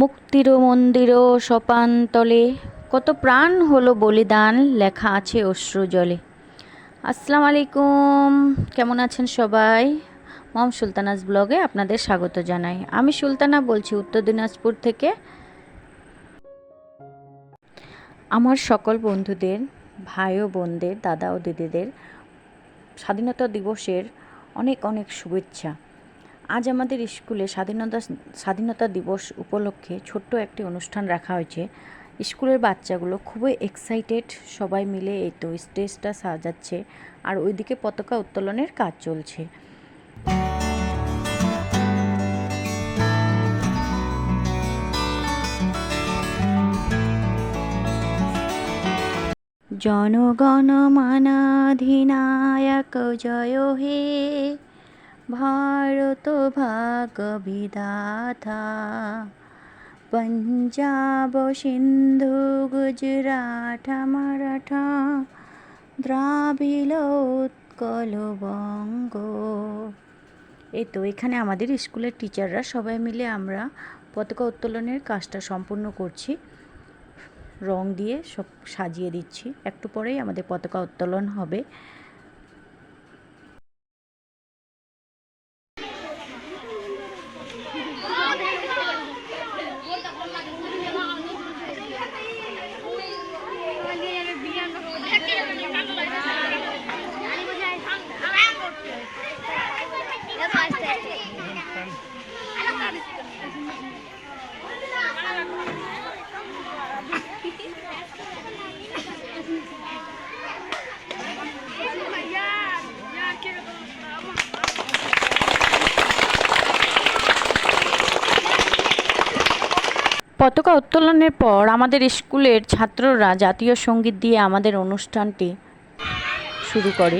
মুক্তির মন্দির সোপানতলে। কত প্রাণ হলো বলিদান, লেখা আছে অশ্রু জলে আসসালামু আলাইকুম, কেমন আছেন সবাই? মম সুলতানাজ ব্লগে আপনাদের স্বাগত জানাই। আমি সুলতানা বলছি উত্তর দিনাজপুর থেকে। আমার সকল বন্ধুদের, ভাই ও বোনদের, দাদা ও দিদিদের স্বাধীনতা দিবসের অনেক অনেক শুভেচ্ছা। আজ আমাদের স্কুলে স্বাধীনতা স্বাধীনতা দিবস উপলক্ষে ছোট্ট একটি অনুষ্ঠান রাখা হয়েছে। স্কুলের বাচ্চাগুলো খুবই এক্সাইটেড সবাই মিলে এই তো স্টেজটা সাজাচ্ছে আর ওইদিকে পতাকা উত্তোলনের কাজ চলছে। জনগণ মানাধিনায়ক জয় হে। ভারত ভাগ বিধাতা পঞ্জাব সিন্ধু গুজরাট মারাঠা দ্রাবিল উৎকল বঙ্গ এই তো এখানে আমাদের স্কুলের টিচাররা সবাই মিলে আমরা পতাকা উত্তোলনের কাজটা সম্পূর্ণ করছি। রং দিয়ে সব সাজিয়ে দিচ্ছি। একটু পরেই আমাদের পতাকা উত্তোলন হবে। পতাকা উত্তোলনের পর আমাদের স্কুলের ছাত্ররা জাতীয় সংগীত দিয়ে আমাদের অনুষ্ঠানটি শুরু করে।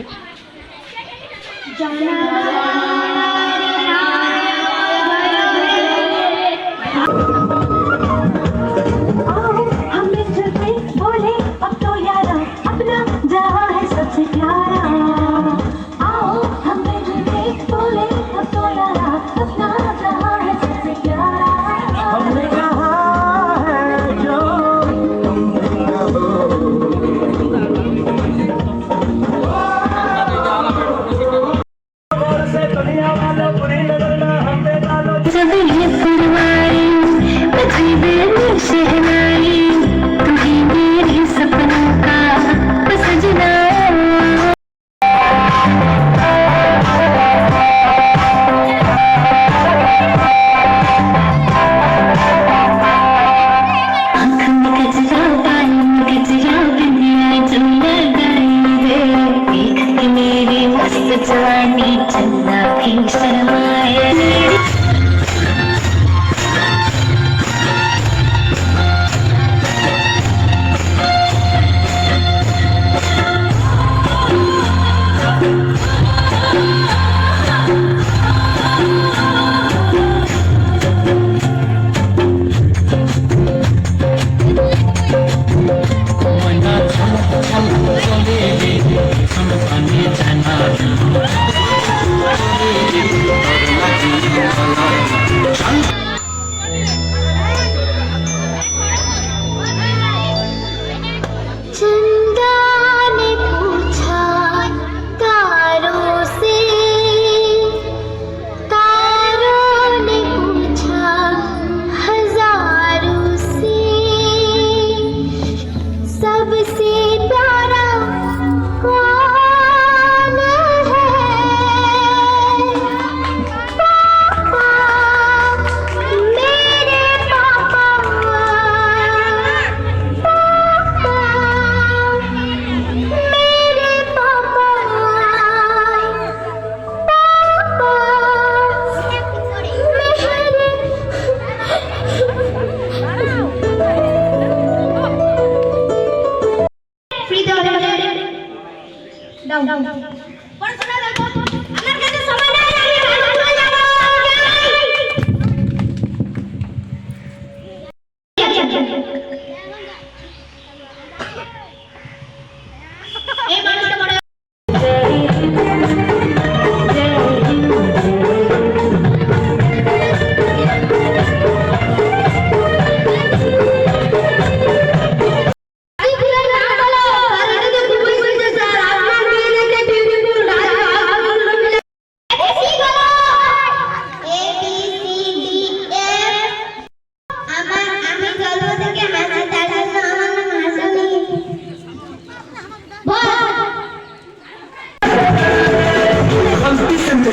Yeah.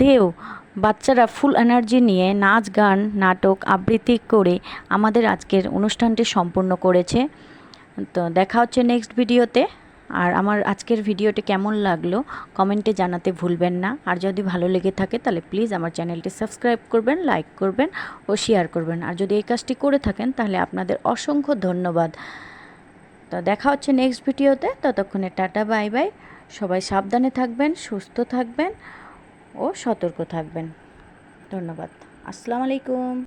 মধ্যেও বাচ্চারা ফুল এনার্জি নিয়ে নাচ, গান, নাটক, আবৃত্তি করে আমাদের আজকের অনুষ্ঠানটি সম্পূর্ণ করেছে। তো দেখা হচ্ছে নেক্সট ভিডিওতে আর আমার আজকের ভিডিওটি কেমন লাগল কমেন্টে জানাতে ভুলবেন না। আর যদি ভালো লেগে থাকে তাহলে প্লিজ আমার চ্যানেলটি সাবস্ক্রাইব করবেন লাইক করবেন ও শেয়ার করবেন। আর যদি এই কাজটি করে থাকেন তাহলে আপনাদের অসংখ্য ধন্যবাদ। তো দেখা হচ্ছে নেক্সট ভিডিওতে ততক্ষণে টাটা বাই বাই সবাই সাবধানে থাকবেন, সুস্থ থাকবেন। ও সতর্ক থাকবেন। ধন্যবাদ। আসসালামু আলাইকুম।